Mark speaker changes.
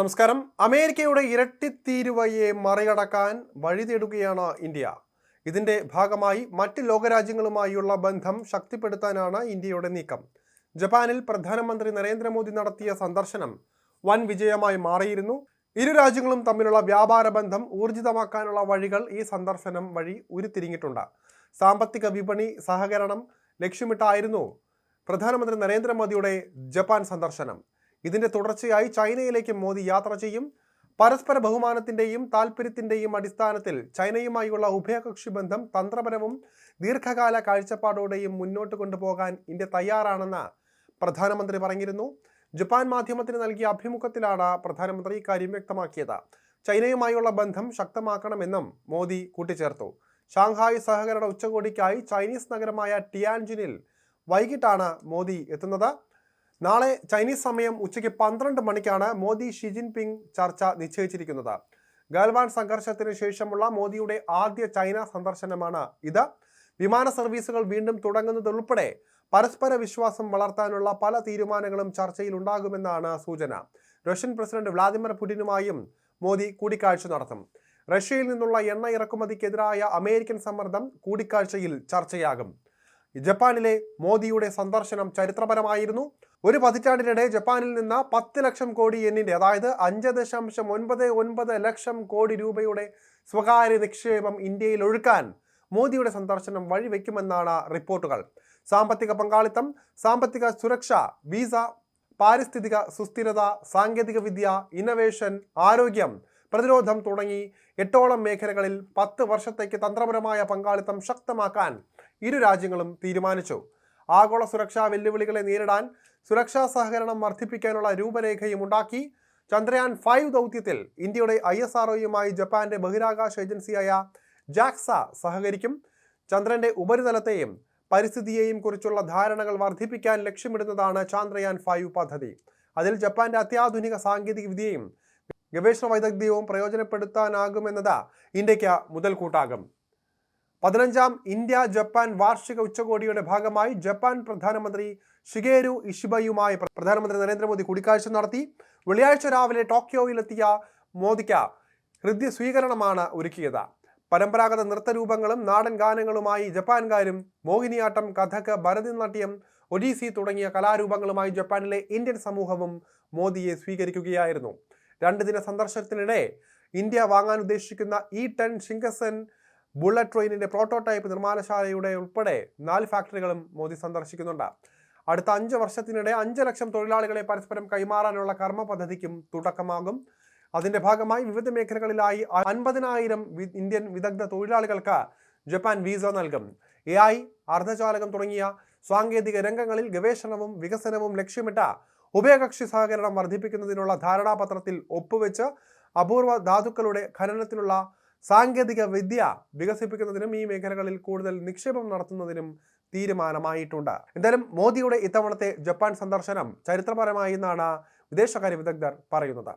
Speaker 1: നമസ്കാരം അമേരിക്കയുടെ ഇരട്ടിത്തീരുവയെ മറികടക്കാൻ വഴി തേടുകയാണ് ഇന്ത്യ ഇതിന്റെ ഭാഗമായി മറ്റ് ലോകരാജ്യങ്ങളുമായുള്ള ബന്ധം ശക്തിപ്പെടുത്താനാണ് ഇന്ത്യയുടെ നീക്കം ജപ്പാനിൽ പ്രധാനമന്ത്രി നരേന്ദ്രമോദി നടത്തിയ സന്ദർശനം വൻ വിജയമായി മാറിയിരുന്നു ഇരു രാജ്യങ്ങളും തമ്മിലുള്ള വ്യാപാര ബന്ധം ഊർജിതമാക്കാനുള്ള വഴികൾ ഈ സന്ദർശനം വഴി ഉരുത്തിരിഞ്ഞിട്ടുണ്ട് സാമ്പത്തിക വിപണി സഹകരണം ലക്ഷ്യമിട്ടായിരുന്നു പ്രധാനമന്ത്രി നരേന്ദ്രമോദിയുടെ ജപ്പാൻ സന്ദർശനം ഇതിന്റെ തുടർച്ചയായി ചൈനയിലേക്ക് മോദി യാത്ര ചെയ്യും പരസ്പര ബഹുമാനത്തിന്റെയും താൽപ്പര്യത്തിന്റെയും അടിസ്ഥാനത്തിൽ ചൈനയുമായുള്ള ഉഭയകക്ഷി ബന്ധം തന്ത്രപരവും ദീർഘകാല കാഴ്ചപ്പാടോടെയും മുന്നോട്ട് കൊണ്ടുപോകാൻ ഇന്ത്യ തയ്യാറാണെന്ന് പ്രധാനമന്ത്രി പറഞ്ഞിരുന്നു ജപ്പാൻ മാധ്യമത്തിന് നൽകിയ അഭിമുഖത്തിലാണ് പ്രധാനമന്ത്രി ഇക്കാര്യം വ്യക്തമാക്കിയത് ചൈനയുമായുള്ള ബന്ധം ശക്തമാക്കണമെന്നും മോദി കൂട്ടിച്ചേർത്തു ഷാങ്ഹായ് സഹകരണ ഉച്ചകോടിക്കായി ചൈനീസ് നഗരമായ ടിയാൻജിനിൽ വൈകിട്ടാണ് മോദി എത്തുന്നത് നാളെ ചൈനീസ് സമയം ഉച്ചയ്ക്ക് പന്ത്രണ്ട് മണിക്കാണ് മോദി ഷി ജിൻപിങ് ചർച്ച നിശ്ചയിച്ചിരിക്കുന്നത് ഗൽവാൻ സംഘർഷത്തിന് ശേഷമുള്ള മോദിയുടെ ആദ്യ ചൈന സന്ദർശനമാണ് ഇത് വിമാന സർവീസുകൾ വീണ്ടും തുടങ്ങുന്നതുൾപ്പെടെ പരസ്പര വിശ്വാസം വളർത്താനുള്ള പല തീരുമാനങ്ങളും ചർച്ചയിൽ ഉണ്ടാകുമെന്നാണ് സൂചന റഷ്യൻ പ്രസിഡന്റ് വ്ളാദിമിർ പുടിനുമായും മോദി കൂടിക്കാഴ്ച നടത്തും റഷ്യയിൽ നിന്നുള്ള എണ്ണ ഇറക്കുമതിക്കെതിരായ അമേരിക്കൻ സമ്മർദ്ദം കൂടിക്കാഴ്ചയിൽ ചർച്ചയാകും ജപ്പാനിലെ മോദിയുടെ സന്ദർശനം ചരിത്രപരമായിരുന്നു ഒരു പതിറ്റാണ്ടിനിടെ ജപ്പാനിൽ നിന്ന് പത്ത് ലക്ഷം കോടി എന്നിൻ്റെ അതായത് അഞ്ച് ദശാംശം ഒൻപത് ഒൻപത് ലക്ഷം കോടി രൂപയുടെ സ്വകാര്യ നിക്ഷേപം ഇന്ത്യയിൽ ഒഴുക്കാൻ മോദിയുടെ സന്ദർശനം വഴിവെക്കുമെന്നാണ് റിപ്പോർട്ടുകൾ സാമ്പത്തിക പങ്കാളിത്തം സാമ്പത്തിക സുരക്ഷ വിസ പാരിസ്ഥിതിക സുസ്ഥിരത സാങ്കേതിക വിദ്യ ഇന്നവേഷൻ ആരോഗ്യം പ്രതിരോധം തുടങ്ങി എട്ടോളം മേഖലകളിൽ പത്ത് വർഷത്തേക്ക് തന്ത്രപരമായ പങ്കാളിത്തം ശക്തമാക്കാൻ ഇരു രാജ്യങ്ങളും തീരുമാനിച്ചു ആഗോള സുരക്ഷാ വെല്ലുവിളികളെ നേരിടാൻ സുരക്ഷാ സഹകരണം വർദ്ധിപ്പിക്കാനുള്ള രൂപരേഖയും ഉണ്ടാക്കി ചന്ദ്രയാൻ ഫൈവ് ദൗത്യത്തിൽ ഇന്ത്യയുടെ ഐ എസ് ആർഒയുമായി ജപ്പാന്റെ ബഹിരാകാശ ഏജൻസിയായ ജാക്സ സഹകരിക്കും ചന്ദ്രന്റെ ഉപരിതലത്തെയും പരിസ്ഥിതിയെയും കുറിച്ചുള്ള ധാരണകൾ വർദ്ധിപ്പിക്കാൻ ലക്ഷ്യമിടുന്നതാണ് ചാന്ദ്രയാൻ ഫൈവ് പദ്ധതി അതിൽ ജപ്പാന്റെ അത്യാധുനിക സാങ്കേതിക വിദ്യയും ഗവേഷണ വൈദഗ്ധ്യവും പ്രയോജനപ്പെടുത്താനാകുമെന്നത് ഇന്ത്യക്ക് മുതൽക്കൂട്ടാകും പതിനഞ്ചാം ഇന്ത്യ ജപ്പാൻ വാർഷിക ഉച്ചകോടിയുടെ ഭാഗമായി ജപ്പാൻ പ്രധാനമന്ത്രി ഷിഗേരു ഇഷിബയുമായി പ്രധാനമന്ത്രി നരേന്ദ്രമോദി കൂടിക്കാഴ്ച നടത്തി വെള്ളിയാഴ്ച രാവിലെ ടോക്കിയോയിലെത്തിയ മോദിക്ക് ഹൃദ്യ സ്വീകരണമാണ് ഒരുക്കിയത് പരമ്പരാഗത നൃത്തരൂപങ്ങളും നാടൻ ഗാനങ്ങളുമായി ജപ്പാൻകാരും മോഹിനിയാട്ടം കഥക് ഭരതനാട്യം ഒഡീസി തുടങ്ങിയ കലാരൂപങ്ങളുമായി ജപ്പാനിലെ ഇന്ത്യൻ സമൂഹവും മോദിയെ സ്വീകരിക്കുകയായിരുന്നു രണ്ട് ദിന സന്ദർശനത്തിനിടെ ഇന്ത്യ വാങ്ങാൻ ഉദ്ദേശിക്കുന്ന ഇ ടെൻ ഷിങ്കസൻ ബുള്ളറ്റ് ട്രെയിനിന്റെ പ്രോട്ടോടൈപ്പ് നിർമ്മാണശാലയുടെ ഉൾപ്പെടെ നാല് ഫാക്ടറികളും മോദി സന്ദർശിക്കുന്നുണ്ട് അടുത്ത അഞ്ച് വർഷത്തിനിടെ അഞ്ച് ലക്ഷം തൊഴിലാളികളെ പരസ്പരം കൈമാറാനുള്ള കർമ്മ പദ്ധതിക്കും തുടക്കമാകും അതിന്റെ ഭാഗമായി വിവിധ മേഖലകളിലായി അൻപതിനായിരം ഇന്ത്യൻ വിദഗ്ധ തൊഴിലാളികൾക്ക് ജപ്പാൻ വിസ നൽകും എ ഐ അർദ്ധചാലകം തുടങ്ങിയ സാങ്കേതിക രംഗങ്ങളിൽ ഗവേഷണവും വികസനവും ലക്ഷ്യമിട്ട ഉഭയകക്ഷി സഹകരണം വർദ്ധിപ്പിക്കുന്നതിനുള്ള ധാരണാപത്രത്തിൽ ഒപ്പുവെച്ച് അപൂർവ ധാതുക്കളുടെ ഖനനത്തിനുള്ള സാങ്കേതിക വിദ്യ വികസിപ്പിക്കുന്നതിനും ഈ മേഖലകളിൽ കൂടുതൽ നിക്ഷേപം നടത്തുന്നതിനും തീരുമാനമായിട്ടുണ്ട് എന്തായാലും മോദിയുടെ ഇത്തവണത്തെ ജപ്പാൻ സന്ദർശനം ചരിത്രപരമായി എന്നാണ് വിദേശകാര്യ വിദഗ്ധർ പറയുന്നത്